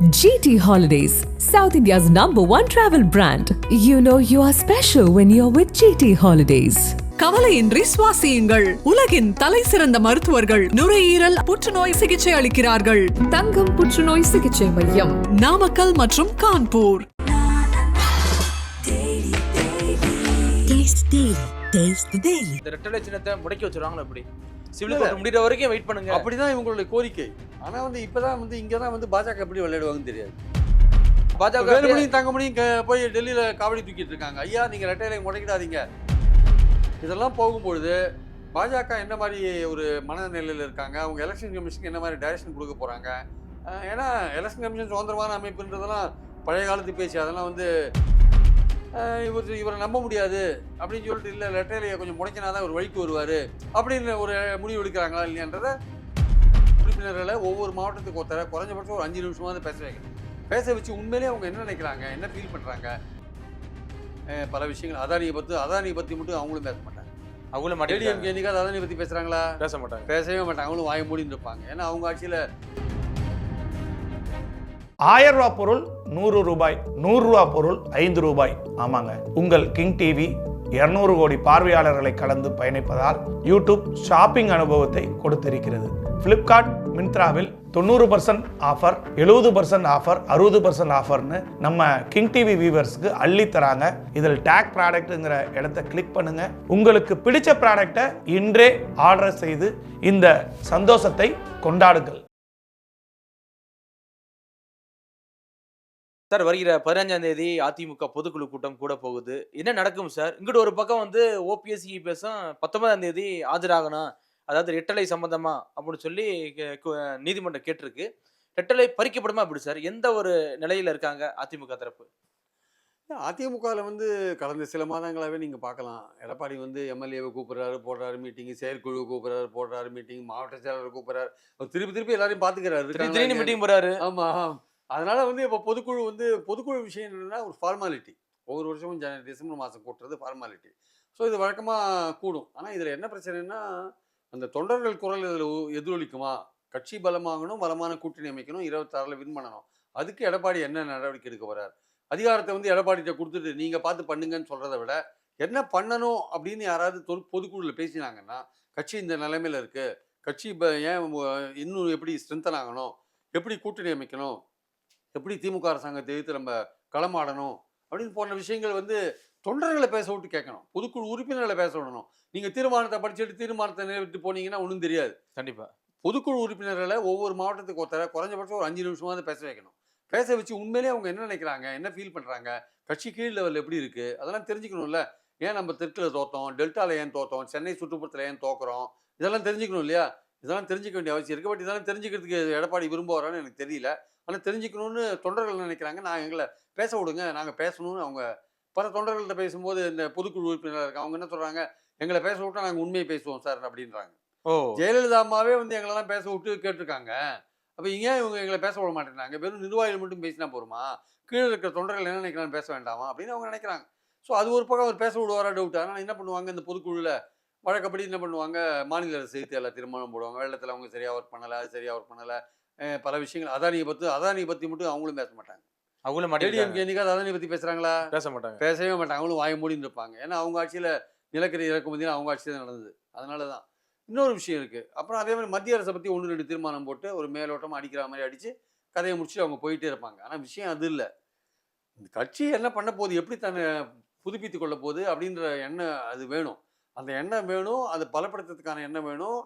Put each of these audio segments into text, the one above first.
GT Holidays, South India's number one travel brand. You know you are special when you're with GT Holidays. கவலையின்றி சுவாசியுங்கள் உலகின் தலை சிறந்த மருத்துவர்கள் நுரையீரல் புற்றுநோய் சிகிச்சை அளிக்கிறார்கள் தங்கம் புற்றுநோய் சிகிச்சை மையம் நாமக்கல் மற்றும் Kanpur Taste Daily. Taste the Daily. இந்த ரெட்டலை சின்னத்தை முடக்கி வச்சிருவாங்களா எப்படி சிவில் முடிகிற வரைக்கும் வெயிட் பண்ணுங்க அப்படிதான் இவங்களுடைய கோரிக்கை ஆனா வந்து இப்பதான் வந்து இங்க தான் வந்து பாஜக எப்படி விளையாடுவாங்கன்னு தெரியாது. பாஜக வேலுமணியும் தங்கமணியும் போய் டெல்லியில காவடி தூக்கிட்டு இருக்காங்க. ஐயா நீங்க ரெட்டையிலை முடக்கிடாதீங்க. இதெல்லாம் போகும்பொழுது பாஜக என்ன மாதிரி ஒரு மனநிலையில் இருக்காங்க? அவங்க எலெக்ஷன் கமிஷனுக்கு என்ன மாதிரி டைரக்ஷன் கொடுக்க போறாங்க? அஹ் ஏன்னா எலெக்ஷன் கமிஷன் சுதந்திரமான அமைப்புன்றதெல்லாம் பழைய காலத்து பேச்சு. அதெல்லாம் வந்து இவர் இவரை நம்ப முடியாது அப்படின்னு சொல்லிட்டு இல்லை லெட்டரையை கொஞ்சம் முடக்கினா தான் ஒரு வழிக்கு வருவார் அப்படின்னு ஒரு முடிவு எடுக்கிறாங்களா இல்லையான்றத உறுப்பினர்களை ஒவ்வொரு மாவட்டத்துக்கு ஒருத்தர குறைஞ்சபட்சம் ஒரு அஞ்சு நிமிஷமாவது பேச வைக்கணும். பேச வச்சு உண்மையிலேயே அவங்க என்ன நினைக்கிறாங்க? என்ன ஃபீல் பண்ணுறாங்க பல விஷயங்கள். அதானியை பற்றி அதானியை பற்றி மட்டும் அவங்களும் பேச மாட்டாங்க. அவங்களும் ஏடிஎம் மாட்டேன் என்னைக்காவது அதானியை பற்றி பேசுகிறாங்களா பேச மாட்டாங்க. பேசவே மாட்டாங்க. அவங்களும் வாய மூடின்னு இருப்பாங்க. ஏன்னா அவங்க ஆட்சியில் ஆயிரம் ரூபாய் பொருள் நூறு ரூபாய் நூறு ரூபாய் பொருள் ஐந்து ரூபாய். ஆமாங்க. உங்கள் கிங் டிவி 200 கோடி பார்வையாளர்களை கலந்து பயணிப்பதால் யூடியூப் ஷாப்பிங் அனுபவத்தை கொடுத்திருக்கிறது. ஃப்ளிப்கார்ட் மின்த்ராவில் தொண்ணூறு பர்சன்ட் ஆஃபர் எழுபது பர்சன்ட் ஆஃபர் அறுபது பர்சன்ட் ஆஃபர்னு நம்ம கிங் டிவி வியூவர்ஸ்க்கு அள்ளி தராங்க இதில் டேக் ப்ராடக்ட்டுங்கிற இடத்த கிளிக் பண்ணுங்க. உங்களுக்கு பிடிச்ச ப்ராடக்டை இன்றே ஆர்டர் செய்து இந்த சந்தோஷத்தை கொண்டாடுங்கள். சார் வருகிற பதினஞ்சாம் தேதி அதிமுக பொதுக்குழு கூட்டம் கூட போகுது. என்ன நடக்கும் சார்? இங்கிட்டு ஒரு பக்கம் வந்து ஓபிஎஸ்சி இபிஎஸும் பத்தொன்பதாம் தேதி ஆஜராகணும். அதாவது ரெட்டலை சம்பந்தமா அப்படின்னு சொல்லி நீதிமன்றம் கேட்டிருக்கு. ரெட்டலை பறிக்கப்படுமா அப்படி சார்? எந்த ஒரு நிலையில இருக்காங்க அதிமுக தரப்பு? அதிமுகவில் வந்து கடந்த சில மாதங்களாகவே நீங்கள் பார்க்கலாம். எடப்பாடி வந்து எம்எல்ஏவை கூப்பிட்றாரு போடுறாரு மீட்டிங் செயற்குழு கூப்பிட்றாரு போடுறாரு மீட்டிங் மாவட்ட செயலாளர் கூப்பிட்றாரு. திருப்பி திருப்பி எல்லாரையும் பார்த்துக்கிறாரு. மீட்டிங் போறாரு. ஆமா அதனால வந்து இப்போ பொதுக்குழு வந்து பொதுக்குழு விஷயம் என்னன்னா ஒரு ஃபார்மாலிட்டி ஒவ்வொரு வருஷமும் ஜன டிசம்பர் மாதம் கூட்டுறது ஃபார்மாலிட்டி ஸோ இது வழக்கமாக கூடும். ஆனால் இதில் என்ன பிரச்சனைன்னா அந்த தொண்டர்கள் குரல் இதில் எதிரொலிக்குமா? கட்சி பலமாகணும் பலமான கூட்டணி அமைக்கணும் இருபத்தாறில் வின் பண்ணணும். அதுக்கு எடப்பாடி என்ன நடவடிக்கை எடுக்க வர்றார் அதிகாரத்தை வந்து எடப்பாடிகிட்ட கொடுத்துட்டு நீங்கள் பார்த்து பண்ணுங்கன்னு சொல்கிறத விட என்ன பண்ணணும்? அப்படின்னு யாராவது தொ பொதுக்குழுவில் பேசினாங்கன்னா கட்சி இந்த நிலைமையில் இருக்குது கட்சி இப்போ ஏன் இன்னும் எப்படி ஸ்ட்ரென்தன் ஆகணும்? எப்படி கூட்டணி அமைக்கணும்? எப்படி திமுக அரசாங்கத்தை எதிர்த்து நம்ம களமாடணும்? அப்படின்னு போன்ற விஷயங்கள் வந்து தொண்டர்களை பேச விட்டு கேட்கணும். பொதுக்குழு உறுப்பினர்களை பேச விடணும். நீங்கள் தீர்மானத்தை படிச்சுட்டு தீர்மானத்தை நிறைவேற்றி போனீங்கன்னா ஒன்றும் தெரியாது. கண்டிப்பா. பொதுக்குழு உறுப்பினர்களை ஒவ்வொரு மாவட்டத்துக்கு ஒருத்தர குறைஞ்சபட்சம் ஒரு அஞ்சு நிமிஷமாவது பேச வைக்கணும். பேச வச்சு உண்மையிலேயே அவங்க என்ன நினைக்கிறாங்க? என்ன ஃபீல் பண்ணுறாங்க கட்சி கீழ் லெவல் எப்படி இருக்குது அதெல்லாம் தெரிஞ்சுக்கணும்ல. ஏன் நம்ம தெற்கில் தோத்தோம்? டெல்டாவில் ஏன் தோத்தோம்? சென்னை சுற்றுப்புறத்தில் ஏன் தோக்குறோம்? இதெல்லாம் தெரிஞ்சுக்கணும் இல்லையா? இதெல்லாம் தெரிஞ்சுக்க வேண்டிய அவசியம் இருக்குது பட் இதெல்லாம் தெரிஞ்சுக்கிறதுக்கு எடப்பாடி விரும்புவாரான்னு எனக்கு தெரியல. ஆனால் தெரிஞ்சுக்கணும்னு தொண்டர்கள் நினைக்கிறாங்க? நான் எங்களை பேச விடுங்க. நாங்கள் பேசணும்னு அவங்க பல தொண்டர்கள்ட்ட பேசும்போது இந்த பொதுக்குழு உறுப்பினர் இருக்காங்க. அவங்க என்ன சொல்கிறாங்க எங்களை பேச விட்டா நாங்கள் உண்மையை பேசுவோம் சார் அப்படின்றாங்க. ஓ. ஜெயலலிதா அம்மாவே வந்து எங்களெல்லாம் பேச விட்டு கேட்டிருக்காங்க. அப்போ ஏன் இவங்க எங்களை பேச விட மாட்டேங்கிறாங்க? வெறும் நிர்வாகிகள் மட்டும் பேசினா போருமா கீழே இருக்கிற தொண்டர்கள் என்ன நினைக்கிறாங்க? பேச வேண்டாமா? அப்படின்னு அவங்க நினைக்கிறாங்க. ஸோ அது ஒரு பக்கம் அவர் பேச விடுவாரா? டவுட் ஆனால் என்ன பண்ணுவாங்க? இந்த பொதுக்குழுவில் வழக்கப்படி என்ன பண்ணுவாங்க? மாநில அரசு சேர்த்து எல்லா தீர்மானம் போடுவாங்க. வெள்ளத்தில் அவங்க சரியாக ஒர்க் பண்ணலை அது சரியாக ஒர்க் பண்ணலை. பல விஷயங்கள் அதானியை பற்றி அதானியை பற்றி மட்டும் அவங்களும் பேச மாட்டாங்க. அவங்களும் ஏடிஎம்கே என்னைக்காவது அதானியை பற்றி பேசுகிறாங்களா பேச மாட்டாங்க. பேசவே மாட்டாங்க. அவங்களும் வாய மூடின்னு இருப்பாங்க. ஏன்னா அவங்க ஆட்சியில் நிலக்கரி இறக்குமதியில் அவங்க ஆட்சி தான் நடந்தது. அதனால தான் இன்னொரு விஷயம் இருக்குது அப்புறம் அதே மாதிரி மத்திய அரசை பற்றி ஒன்று ரெண்டு தீர்மானம் போட்டு ஒரு மேலோட்டமாக அடிக்கிற மாதிரி அடித்து கதையை முடிச்சுட்டு அவங்க போயிட்டே இருப்பாங்க. ஆனால் விஷயம் அது இல்லை. இந்த கட்சி என்ன பண்ண போகுது எப்படி தன்னை புதுப்பித்து கொள்ள போகுது அப்படின்ற எண்ணம் அது வேணும். அந்த எண்ணம் வேணும் அது பலப்படுத்துறதுக்கான எண்ணம் வேணும்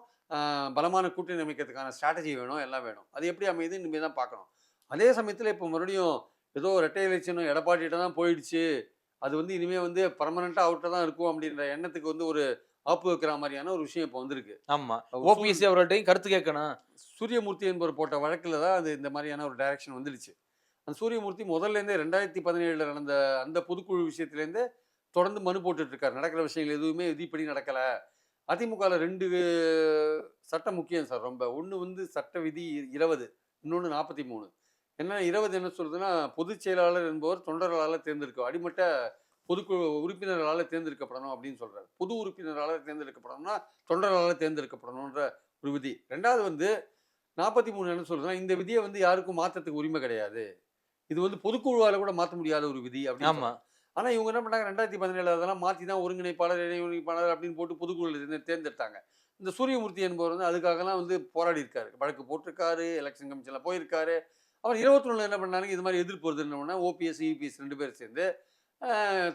பலமான கூட்டணி அமைக்கிறதுக்கான ஸ்ட்ராட்டஜி வேணும் எல்லாம் வேணும். அது எப்படி அமையுது இனிமேல் தான் பார்க்கணும். அதே சமயத்தில் இப்போ மறுபடியும் ஏதோ ரெட்டை எலெக்ஷனும் எடப்பாடிகிட்ட தான் போயிடுச்சு. அது வந்து இனிமேல் வந்து பர்மனெண்ட்டாக அவர்கிட்ட தான் இருக்கும் அப்படின்ற எண்ணத்துக்கு வந்து ஒரு ஆப்பு வைக்கிற மாதிரியான ஒரு விஷயம் இப்போ வந்திருக்கு. ஆமா. அவர் ஓபிஎஸ்சி அவர்கள்ட்டையும் கருத்து கேட்கணும். சூரியமூர்த்தி என்பவர் போட்ட வழக்கில் தான் அது இந்த மாதிரியான ஒரு டைரக்ஷன் வந்துடுச்சு. அந்த சூரியமூர்த்தி முதல்லேருந்தே ரெண்டாயிரத்தி பதினேழில் நடந்த அந்த பொதுக்குழு விஷயத்துலேருந்தே தொடர்ந்து மனு போட்டுட்டு இருக்காரு நடக்கிற விஷயங்கள் எதுவுமே விதிப்படி நடக்கலை. அதிமுகவில் ரெண்டு சட்டம் முக்கியம் சார் ரொம்ப. ஒன்று வந்து சட்ட விதி இருபது இன்னொன்று நாற்பத்தி மூணு. என்ன இருபது என்ன சொல்றதுன்னா பொதுச் செயலாளர் என்பவர் தொண்டர்களால் தேர்ந்தெடுக்க அடிமட்ட பொதுக்குழு உறுப்பினர்களால் தேர்ந்தெடுக்கப்படணும் அப்படின்னு சொல்றாரு. புது உறுப்பினரால் தேர்ந்தெடுக்கப்படணும்னா தொண்டர்களால் தேர்ந்தெடுக்கப்படணுன்ற ஒரு விதி. ரெண்டாவது வந்து நாற்பத்தி மூணு என்ன சொல்றதுன்னா இந்த விதியை வந்து யாருக்கும் மாற்றத்துக்கு உரிமை கிடையாது. இது வந்து பொதுக்குழுவால கூட மாற்ற முடியாத ஒரு விதி அப்படின்னு ஆமா. ஆனா இவங்க என்ன பண்ணாங்க ரெண்டாயிரத்தி பதினேழு அதெல்லாம் மாற்றி தான் ஒருங்கிணைப்பாளர் இணை ஒருங்கிணைப்பாளர் அப்படின்னு போட்டு பொதுக்குழுவில் இருந்து தேர்ந்தெடுத்தாங்க. இந்த சூரியமூர்த்தி என்பவர் வந்து அதுக்காகலாம் வந்து போராடி இருக்காரு வழக்கு போட்டிருக்காரு எலெக்ஷன் கமிஷனில் போயிருக்காரு. அவர் இருபத்தி என்ன பண்ணாங்க இது மாதிரி எதிர்ப்பு வருதுன்னு ஓபிஎஸ் இபிஎஸ் ரெண்டு பேர் சேர்ந்து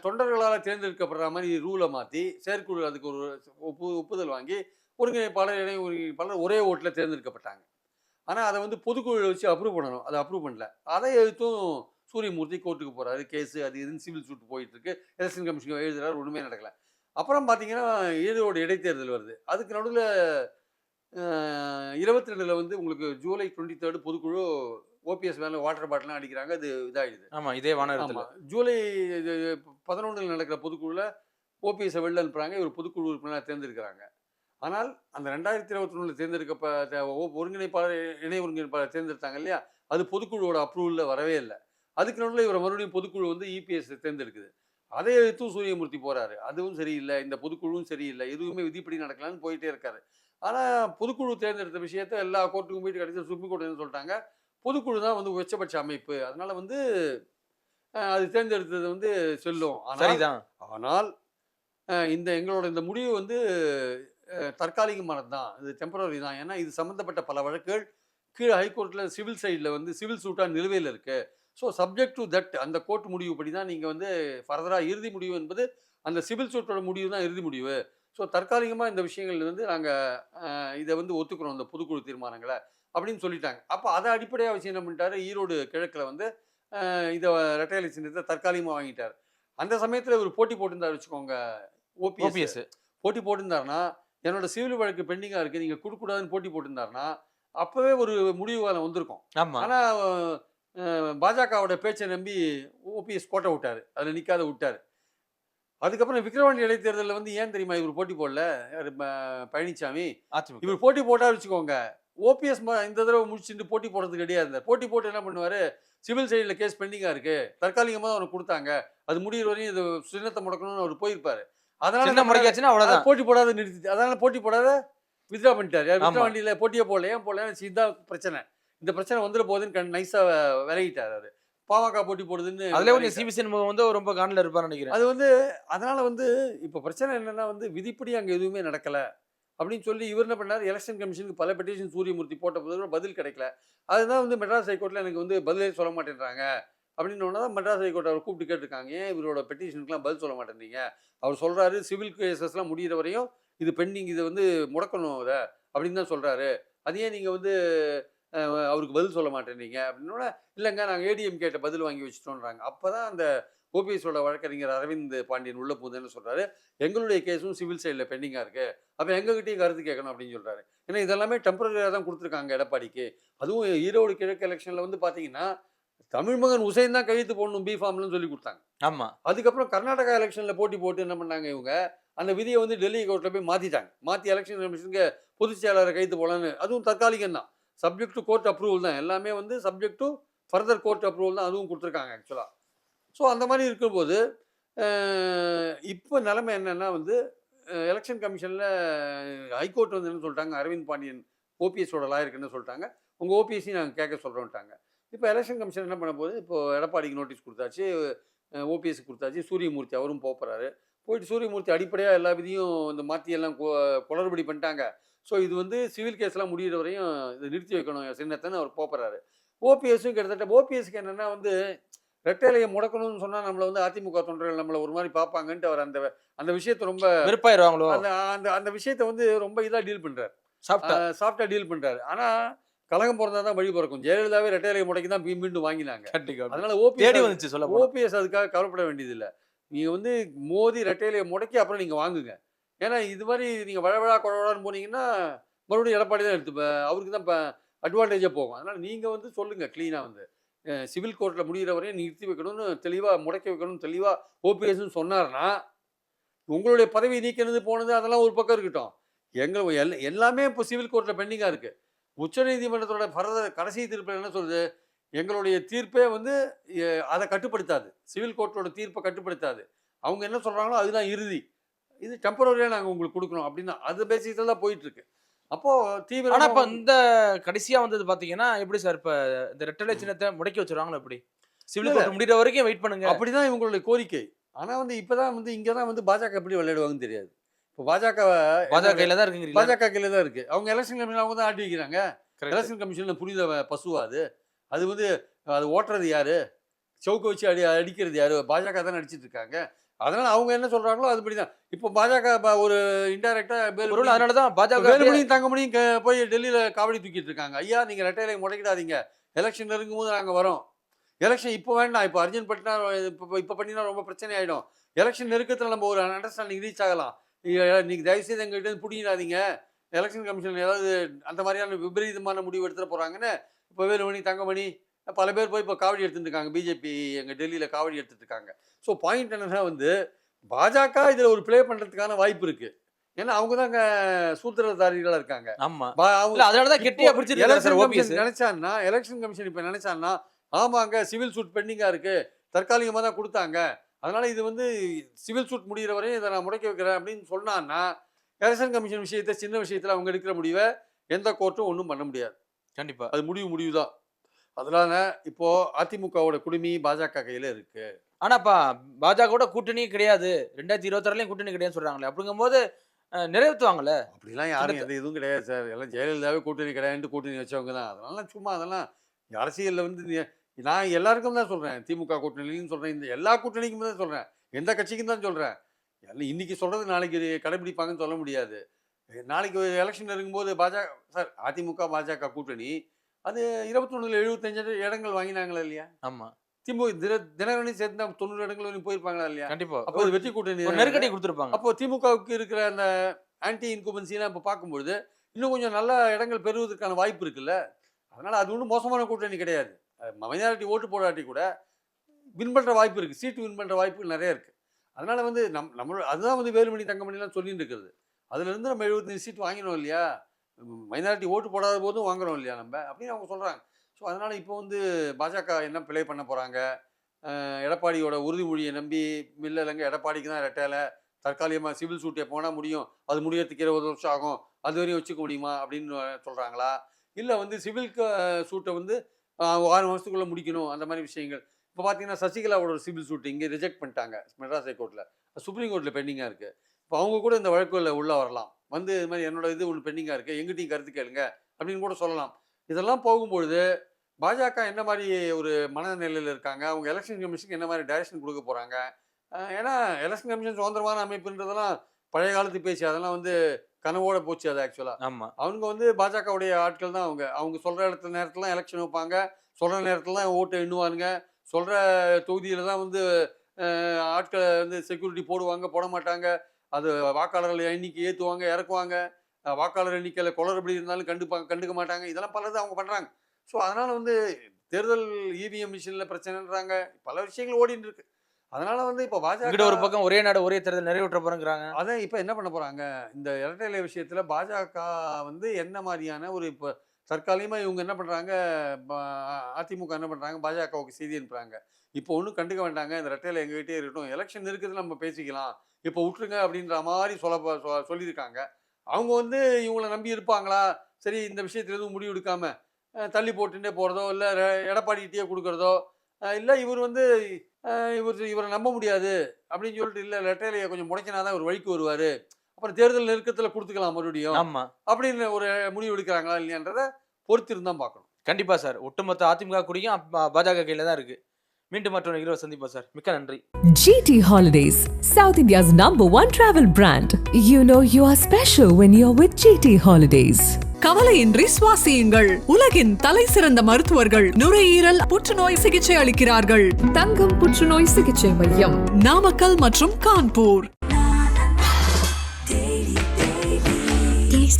தொண்டர்களால் தேர்ந்தெடுக்கப்படுற மாதிரி ரூலை மாற்றி செயற்குழு அதுக்கு ஒரு ஒப்பு ஒப்புதல் வாங்கி ஒருங்கிணைப்பாளர் இணை ஒருங்கிணைப்பாளர் ஒரே ஓட்டில் தேர்ந்தெடுக்கப்பட்டாங்க. ஆனால் அதை வந்து பொதுக்குழுவில் வச்சு அப்ரூவ் பண்ணணும். அதை அப்ரூவ் பண்ணல. அதை எழுத்தும் சூரியமூர்த்தி கோர்ட்டுக்கு போகிறாரு கேஸு அது இதுன்னு சிவில் சூட் போயிட்டுருக்கு. எலெக்ஷன் கமிஷன் எழுதுறாரு. ஒன்றுமே நடக்கல. அப்புறம் பார்த்தீங்கன்னா ஈரோடு இடைத்தேர்தல் வருது. அதுக்கு நடுவில் இருபத்தி ரெண்டில் வந்து உங்களுக்கு ஜூலை டுவெண்ட்டி தேர்டு பொதுக்குழு ஓபிஎஸ் மேலே வாட்டர் பாட்டிலாம் அடிக்கிறாங்க அது இதாகிடுது ஆமா இதே வானகரத்துல ஆமாம் ஜூலை பதினொன்றில் நடக்கிற பொதுக்குழுவில் ஓபிஎஸ்ஸை வெளில அனுப்புகிறாங்க இவர் பொதுக்குழு உறுப்பினராக தேர்ந்தெடுக்கிறாங்க. ஆனால் அந்த ரெண்டாயிரத்தி இருபத்தி ஒன்றில் தேர்ந்தெடுக்கப்பட்ட ஒ- ஒருங்கிணைப்பாளர் இணை ஒருங்கிணைப்பாளர் தேர்ந்தெடுத்தாங்க இல்லையா? அது பொதுக்குழுவோட அப்ரூவலில் வரவே இல்லை. அதுக்கு நடுவில் இவர் மறுபடியும் பொதுக்குழு வந்து இபிஎஸ் தேர்ந்தெடுக்குது. அதை எடுத்தும் சூரியமூர்த்தி போறாரு. அதுவும் சரியில்லை இந்த பொதுக்குழுவும் சரியில்லை எதுவுமே விதிப்படி நடக்கலாம்னு போயிட்டே இருக்காரு. ஆனால் பொதுக்குழு தேர்ந்தெடுத்த விஷயத்த எல்லா கோர்ட்டுக்கும் போயிட்டு கடைசி சுப்ரீம் கோர்ட் என்ன சொல்லிட்டாங்க? பொதுக்குழு தான் வந்து உச்சபட்ச அமைப்பு. அதனால வந்து அது தேர்ந்தெடுத்தது வந்து செல்லும். சரிதான். ஆனால் இந்த எங்களோட இந்த முடிவு வந்து தற்காலிகமானது தான் இது டெம்பரரி தான். ஏன்னா இது சம்மந்தப்பட்ட பல வழக்குகள் கீழே ஹைகோர்ட்டில் சிவில் சைடில் வந்து சிவில் சூட்டாக நிலுவையில் இருக்கு. ஸோ சப்ஜெக்ட் டு தட் அந்த கோர்ட் முடிவுப்படி தான் நீங்கள் வந்து ஃபர்தராக இறுதி முடிவு என்பது அந்த சிவில் சூட்டோட முடிவு தான் இறுதி முடிவு. ஸோ தற்காலிகமாக இந்த விஷயங்கள் வந்து நாங்கள் இதை வந்து ஒத்துக்கிறோம் இந்த பொதுக்குழு தீர்மானங்களை. அப்படின்னு சொல்லிட்டாங்க. அப்போ அதை அடிப்படையாக வச்சு என்ன பண்ணிட்டாரு? ஈரோடு கிழக்கில் வந்து இதை ரெட்டையலை சின்னத்தை தற்காலிகமாக வாங்கிட்டார். அந்த சமயத்தில் இவர் போட்டி போட்டிருந்தார் வச்சுக்கோங்க ஓபிஎஸ் போட்டி போட்டிருந்தாருன்னா என்னோட சிவில் வழக்கு பெண்டிங்காக இருக்குது நீங்கள் கொடுக்கூடாதுன்னு போட்டி போட்டிருந்தாருன்னா அப்போவே ஒரு முடிவு காலம் வந்திருக்கும். ஆனால் பாஜகவோட பேச்சை நம்பி ஓபிஎஸ் கோட்டை விட்டாரு. அதில் நிற்காத விட்டாரு. அதுக்கப்புறம் விக்கிரவாண்டி இடைத்தேர்தலில் வந்து ஏன் தெரியுமா இவர் போட்டி போடல? பழனிசாமி இவர் போட்டி போட்டா வச்சுக்கோங்க. ஓபிஎஸ் இந்த தடவை முடிச்சுட்டு போட்டி போடுறது கிடையாது போட்டி போட்டு என்ன பண்ணுவாரு? சிவில் சைடில் கேஸ் பெண்டிங்காக இருக்கு. தற்காலிகமாக அவனுக்கு கொடுத்தாங்க. அது முடியிற வரையும் இது சின்னத்தை முடக்கணும்னு அவர் போயிருப்பாரு. அதனால என்ன அவ்வளவுதான். அஹ் போட்டி போடாத நிறுத்தி அதனால போட்டி போடாத வித்ரா பண்ணிட்டார். யார். வித்ரா வண்டியில போட்டியே போடல ஏன் போடல? இதுதான் பிரச்சனை. இந்த பிரச்சனை வந்துட போகுதுன்னு கண் நைஸா விலகிட்டார் அவரு. பாமக போட்டி போடுதுன்னு அதுல கொஞ்சம் விலகிட்டாரு. சிபி சண்முகம் வந்து ரொம்ப காண்டில் இருப்பார்னு நினைக்கிறேன். அது வந்து அதனால வந்து இப்ப பிரச்சனை என்னன்னா வந்து விதிப்படி அங்க எதுவுமே நடக்கல. அப்படின்னு சொல்லி இவர் என்ன பண்ணார்? எலெக்ஷன் கமிஷனுக்கு பல பெட்டிஷன் சூரியமூர்த்தி போட்ட போது கூட பதில் கிடைக்கல. அதுதான் வந்து மெட்ராஸ் ஹைகோர்ட்டில் எனக்கு வந்து பதிலே சொல்ல மாட்டேன்றாங்க. அப்படின்னு தான் மெட்ராஸ் ஹைகோர்ட் அவர் கூப்பிட்டு கேட்டிருக்காங்க. ஏன் இவரோட பெட்டிஷனுக்குலாம் பதில் சொல்ல மாட்டேன்றீங்க? அவர் சொல்கிறாரு சிவில் கேசஸ்லாம் முடியிற வரையும் இது பெண்டிங் இதை வந்து முடக்கணும் அதை அப்படின்னு தான் சொல்கிறாரு அது ஏன் வந்து அவருக்கு பதில் சொல்ல மாட்டேன்றீங்க? அப்படின்னோட இல்லைங்க நாங்கள் ஏடிஎம் கேட்ட பதில் வாங்கி வச்சுட்டோன்றாங்க. அப்பதான் அந்த ஓபிஎஸோட வழக்கறிஞர் அரவிந்த் பாண்டியன் உள்ள போகுதுன்னு சொல்றாரு. எங்களுடைய கேஸும் சிவில் சைடில் பெண்டிங்காக இருக்கு. அப்போ எங்ககிட்டயும் கருத்து கேட்கணும் அப்படின்னு சொல்றாரு. ஏன்னா இதெல்லாமே டெம்பரரியாக தான் கொடுத்துருக்காங்க எடப்பாடிக்கு. அதுவும் ஈரோடு கிழக்கு எலெக்ஷனில் வந்து பார்த்தீங்கன்னா தமிழ் மகன் உசைன் தான் கையெழுத்து போடணும் பி ஃபார்ம்னு சொல்லி கொடுத்தாங்க. ஆமா. அதுக்கப்புறம் கர்நாடகா எலெக்ஷனில் போட்டி போட்டு என்ன பண்ணாங்க இவங்க? அந்த விதியை வந்து டெல்லி கோர்ட்டில் போய் மாற்றிட்டாங்க மாற்றி எலெக்ஷன் கமிஷனுக்கு பொதுச் செயலாளரை கைத்து போடலான்னு அதுவும் தற்காலிகம் தான். சப்ஜெக்ட் டு கோர்ட் அப்ரூவல் தான். எல்லாமே வந்து subject to further court approval தான் அதுவும் கொடுத்துருக்காங்க ஆக்சுவலாக ஸோ அந்த மாதிரி இருக்கும்போது இப்போ நிலைமை என்னென்னா வந்து எலெக்ஷன் கமிஷனில் ஹைகோர்ட் வந்து என்ன சொல்லிட்டாங்க? அரவிந்த் பாண்டியன் ஓபிஎஸோட லாயருக்கு என்ன சொல்லிட்டாங்க? உங்கள் ஓபிஎஸ்சி நாங்கள் கேட்க சொல்கிறோம்ட்டாங்க இப்போ எலெக்ஷன் கமிஷன் என்ன பண்ண போகுது? இப்போ எடப்பாடிக்கு நோட்டீஸ் கொடுத்தாச்சு ஓபிஎஸ் கொடுத்தாச்சு சூரியமூர்த்தி அவரும் போகிறாரு போயிட்டு சூரியமூர்த்தி அடிப்படையாக எல்லா விதியும் இந்த மாற்றி எல்லாம் குளறுபடி பண்ணிட்டாங்க. ஸோ இது வந்து சிவில் கேஸ்லாம் முடிகிற வரையும் இதை நிறுத்தி வைக்கணும். சின்னத்தன்னு அவர் போகிறாரு ஓபிஎஸும் கிட்டத்தட்ட ஓபிஎஸ்க்கு என்னென்னா வந்து ரெட்டையிலையை முடக்கணும்னு சொன்னால் நம்மளை வந்து அதிமுக தொண்டர்கள் நம்மளை ஒரு மாதிரி பார்ப்பாங்கன்ட்டு அவர் அந்த அந்த விஷயத்தை ரொம்ப வெறுப்பாயிருவாங்களோ? அந்த அந்த அந்த விஷயத்தை வந்து ரொம்ப இதாக டீல் பண்ணுறாரு சாப்பிட்டா சாஃப்டாக டீல் பண்ணுறாரு ஆனால் கலகம் பிறந்தா தான் வழி பிறக்கும். ஜெயலலிதாவே ரெட்டையிலையை முடக்கி தான் மீண்டும் வாங்கினாங்க. அதனால ஓபிஎஸ் வந்துச்சு சொல்ல. ஓபிஎஸ் அதுக்காக கவலைப்பட வேண்டியதில்லை. நீங்கள் வந்து மோதி ரெட்டையிலையை முடக்கி அப்புறம் நீங்கள் வாங்குங்க. ஏன்னா இது மாதிரி நீங்கள் வழவழா குழவழான்னு போனீங்கன்னா மறுபடியும் எடப்பாடி தான் எடுத்து அவருக்கு தான் இப்போ அட்வான்டேஜாக போகும். அதனால் நீங்கள் வந்து சொல்லுங்கள் க்ளீனாக வந்து. சிவில் கோர்ட்டில் முடிகிற வரையும் நிறுத்தி வைக்கணும்னு தெளிவாக முடக்கி வைக்கணும்னு தெளிவாக ஓபிஎஸ்ன்னு சொன்னார்னா உங்களுடைய பதவி நீக்கிறது போனது அதெல்லாம் ஒரு பக்கம் இருக்கட்டும். எங்கள் எல் எல்லாமே இப்போ சிவில் கோர்ட்டில் பெண்டிங்காக இருக்குது உச்சநீதிமன்றத்தோட ஃபர்தர் கடைசி தீர்ப்பில் என்ன சொல்கிறது எங்களுடைய தீர்ப்பே வந்து அதை கட்டுப்படுத்தாது. சிவில் கோர்ட்டோட தீர்ப்பை கட்டுப்படுத்தாது. அவங்க என்ன சொல்கிறாங்களோ அதுதான் இறுதி. இது டெம்பரரியாக நாங்கள் உங்களுக்கு கொடுக்கணும் அப்படின்னா அது பேசிக்கிட்டு தான் போயிட்டுருக்கு அப்போ தீவிர ஆனா இப்ப இந்த கடைசியா வந்தது பாத்தீங்கன்னா எப்படி சார்? இப்ப இந்த ரெட்டலை சின்னத்தை முடக்கி வச்சிருவாங்களா எப்படி? சிவில். கோர்ட் முடிகிற வரைக்கும் வெயிட் பண்ணுங்க. அப்படிதான் இவங்களுடைய கோரிக்கை. ஆனா வந்து இப்பதான் வந்து இங்க தான் வந்து பாஜக எப்படி விளையாடுவாங்கன்னு தெரியாது. இப்போ பாஜக பாஜக கையில தான் இருக்குங்கிறீங்களா? பாஜக கையில தான் இருக்கு. அவங்க எலெக்ஷன் கமிஷன் அவங்க தான் ஆட்டி வைக்கிறாங்க. எலெக்ஷன் கமிஷன்ல புனித வ- பசுவா அது? அது வந்து அது ஓட்டுறது யாரு? சவுக்க வச்சு அடி அடிக்கிறது யாரு? பாஜக தானே அடிச்சிட்டு இருக்காங்க. அதனால அவங்க என்ன சொல்றாங்களோ அதுபடி தான் இப்போ பாஜக ஒரு இன்டைரக்டா பொருள் அதனாலதான் பாஜக வேலுமணியும் தங்கமணியும் போய் டெல்லியில காவடி தூக்கிட்டு இருக்காங்க. ஐயா நீங்க ரெட்டையிலை முடக்கிடாதீங்க. எலெக்ஷன் இருக்கும்போது நாங்க வரோம். எலெக்ஷன் இப்போ வேண்டாம். இப்போ அர்ஜென்ட் பண்ணினா இப்போ இப்போ பண்ணினா ரொம்ப பிரச்சனை ஆயிடும். எலெக்ஷன் நெருக்கத்தில் நம்ம ஒரு அண்டர்ஸ்டாண்டிங் ரீச் ஆகலாம். நீங்க- நீங்க தயவு செய்து எங்ககிட்ட இருந்து பிடிங்கிறாதீங்க எலெக்ஷன் கமிஷன் ஏதாவது அந்த மாதிரியான விபரீதமான முடிவு எடுத்துட்டு போறாங்கன்னு இப்போ வேலுமணி தங்கமணி பல பேர் போய் இப்போ காவடி இருக்காங்க. பிஜேபி எங்க டெல்லியில காவடி இருக்காங்க. ஸோ பாயிண்ட் என்னன்னா வந்து பாஜக இதுல ஒரு ப்ளே பண்றதுக்கான வாய்ப்பு இருக்கு. ஏன்னா அவங்க தான் சூத்திரதாரிகளா இருக்காங்க. ஆமா. பா- அவங்க- இல்ல அதனாலதான் கெட்டியா இப்போ பிடிச்சிருக்காரு சார் election ஓபிஎஸ் commission நினைச்சான்னா எலெக்ஷன் கமிஷன் இப்ப நினைச்சான்னா ஆமாங்க சிவில் சூட் பெண்டிங்கா இருக்கு. தற்காலிகமா தான் கொடுத்தாங்க. அதனால இது வந்து சிவில் சூட் முடிகிற வரையும் இதை நான் முடக்கி வைக்கிறேன் அப்படின்னு சொன்னான்னா எலெக்ஷன் கமிஷன் விஷயத்தை சின்ன விஷயத்துல அவங்க எடுக்கிற முடிவை எந்த கோர்ட்டும் ஒன்றும் பண்ண முடியாது. கண்டிப்பா. அது முடிவு முடிவு தான் அதனால இப்போ அதிமுகவோட குடுமி பாஜக கையில இருக்கு. ஆனாப்பா பாஜகவோட கூட்டணி கிடையாது. ரெண்டாயிரத்தி இருபத்தாறுலயும் கூட்டணி கிடையாதுன்னு சொல்றாங்களே. அப்படிங்கும்போது நிறைவேற்றுவாங்கல்ல அப்படிலாம் யாரும் எந்த இதுவும் கிடையாது சார். எல்லாம் ஜெயலலிதாவே கூட்டணி கிடையாது கூட்டணி வச்சவங்க தான். அதனால சும்மா அதெல்லாம் அரசியலில் வந்து நான் எல்லாருக்கும் தான் சொல்கிறேன் திமுக கூட்டணின்னு சொல்கிறேன் இந்த எல்லா கூட்டணிக்கும் தான் சொல்கிறேன் எந்த கட்சிக்கும் தான் சொல்கிறேன் எல்லாம் இன்னைக்கு சொல்கிறது நாளைக்கு கடைபிடிப்பாங்கன்னு சொல்ல முடியாது. நாளைக்கு எலெக்ஷன் இருக்கும்போது பாஜக சார் அதிமுக பாஜக கூட்டணி அது இருபத்தொன்னுல எழுபத்தஞ்சு இடங்கள் வாங்கினாங்களா இல்லையா? ஆமா. திமுக தின தினகரனி சேர்ந்து தொண்ணூறு இடங்கள் வரையும் போயிருப்பாங்களா இல்லையா? கண்டிப்பா. அப்போ அது வெற்றி கூட்டணி. நெருக்கடி கொடுத்துருப்பாங்க. அப்போ திமுகவுக்கு இருக்கிற அந்த ஆன்டி இன்குபன்சிலாம் இப்போ பார்க்கும்பொழுது இன்னும் கொஞ்சம் நல்ல இடங்கள் பெறுவதற்கான வாய்ப்பு இருக்குல்ல? அதனால அது ஒன்றும் மோசமான கூட்டணி கிடையாது. மைனாரிட்டி ஓட்டு போடாட்டி கூட வின் பண்ணுற வாய்ப்பு இருக்குது சீட்டு வின் பண்ணுற வாய்ப்புகள் நிறைய இருக்குது அதனால வந்து நம் நம்மளோட அதுதான் வந்து வேலுமணி தங்கமணிலாம் சொல்லிட்டு இருக்கிறது. அதுலேருந்து நம்ம எழுபத்தஞ்சு சீட் வாங்கினோம் இல்லையா? மைனாரிட்டி ஓட்டு போடாத போதும் வாங்குறோம் இல்லையா நம்ம? அப்படின்னு அவங்க சொல்கிறாங்க ஸோ அதனால் இப்போ வந்து பாஜக என்ன ப்ளே பண்ண போகிறாங்க எடப்பாடியோட உறுதிமொழியை நம்பி மில்லலங்க எடப்பாடிக்கு தான் ரெட்டையில் தற்காலிகமாக சிவில் சூட்டே போனால் முடியும். அது முடியறதுக்கு இருபது வருஷம் ஆகும். அது வரையும் வச்சுக்க முடியுமா? அப்படின்னு சொல்கிறாங்களா இல்லை வந்து சிவில் சூட்டை வந்து ஆறு மாதத்துக்குள்ளே முடிக்கணும். அந்த மாதிரி விஷயங்கள். இப்போ பார்த்தீங்கன்னா சசிகலாவோட சிவில் சூட் இங்கே ரிஜெக்ட் பண்ணிட்டாங்க. மெட்ராஸ் ஹைகோர்ட்டில் சுப்ரீம் கோர்ட்டில் பெண்டிங்காக இருக்குது இப்போ அவங்க கூட இந்த வழக்குகளில் உள்ளே வரலாம். வந்து இது மாதிரி என்னோட இது ஒன்று பெண்டிங்காக இருக்குது எங்கிட்டையும் கருத்து கேளுங்க. அப்படின்னு கூட சொல்லலாம். இதெல்லாம் போகும்பொழுது பாஜக என்ன மாதிரி ஒரு மனநிலையில் இருக்காங்க? அவங்க எலெக்ஷன் கமிஷனுக்கு என்ன மாதிரி டைரக்ஷன் கொடுக்க போகிறாங்க ஏன்னா எலெக்ஷன் கமிஷன் சுதந்திரமான அமைப்புன்றதெல்லாம் பழைய காலத்து பேச்சு அதெல்லாம் வந்து கனவோட போச்சு அது ஆக்சுவலாக ஆமா. அவங்க வந்து பாஜகவுடைய ஆட்கள் தான் அவங்க. அவங்க சொல்கிற இடத்துல நேரத்தில் எலெக்ஷன் வைப்பாங்க. சொல்கிற நேரத்தில் தான் ஓட்டை எண்ணுவாங்க சொல்கிற தொகுதியில் தான் வந்து ஆட்களை வந்து செக்யூரிட்டி போடுவாங்க போட மாட்டாங்க அது வாக்காளர்கள் எண்ணிக்கை ஏற்றுவாங்க இறக்குவாங்க. வாக்காளர் எண்ணிக்கையில் குளறுபடி இருந்தாலும் கண்டுப்பாங்க கண்டுக்க மாட்டாங்க. இதெல்லாம் பலது அவங்க பண்ணுறாங்க ஸோ அதனால் வந்து தேர்தல் இவிஎம் மிஷினில் பிரச்சனைன்றாங்க. பல விஷயங்கள் ஓடிட்டு இருக்கு. அதனால வந்து இப்போ பாஜக ஒரு பக்கம் ஒரே நாடு ஒரே தேர்தல் நிறைவேற்ற போறேங்கிறாங்க. அதான் இப்போ என்ன பண்ண போறாங்க? இந்த இரட்டை இலை விஷயத்துல பாஜக வந்து என்ன மாதிரியான ஒரு இப்போ தற்காலிகமாக இவங்க என்ன பண்ணுறாங்க அதிமுக என்ன பண்ணுறாங்க பாஜகவுக்கு செய்தி அனுப்புகிறாங்க இப்போ ஒன்றும் கண்டுக்க வேண்டாங்க இந்த ரெட்டையில் எங்ககிட்டே இருக்கட்டும் எலெக்ஷன் இருக்குது நம்ம பேசிக்கலாம் இப்போ விட்டுருங்க அப்படின்ற மாதிரி சொல்ல சொல்லியிருக்காங்க. அவங்க வந்து இவங்கள நம்பி இருப்பாங்களா? சரி இந்த விஷயத்துல எதுவும் முடிவு எடுக்காமல் தள்ளி போட்டுட்டே போகிறதோ இல்லை எடப்பாடிக்கிட்டே கொடுக்குறதோ இல்லை இவர் வந்து இவர் இவரை நம்ப முடியாது அப்படின்னு சொல்லிட்டு இல்லை லெட்டையிலையை கொஞ்சம் முடக்கினா தான் இவர் வழிக்கு வருவார். அப்புறம் தேர்தல் நெருக்கத்தில் கொடுத்துக்கலாம் மறுபடியும். ஆமா. அப்படின்னு ஒரு முடிவு எடுக்கிறாங்களா இல்லையான்றதை பொறுத்திருந்து தான் பார்க்கணும். கண்டிப்பா சார். ஒட்டுமொத்த அதிமுக குடியும் பாஜக கையில தான் இருக்கு. மீண்டும் மற்றொரு நிகழ்வை சந்திப்போம் சார். மிக்க நன்றி. GT Holidays, South India's number one travel brand. You know you are special when you're with GT Holidays. கவலையின்றி சுவாசியுங்கள். உலகின் தலை சிறந்த மருத்துவர்கள் நுரையீரல் புற்றுநோய் சிகிச்சை அளிக்கிறார்கள். தங்கம் புற்றுநோய் சிகிச்சை மையம் நாமக்கல் மற்றும் கான்பூர்.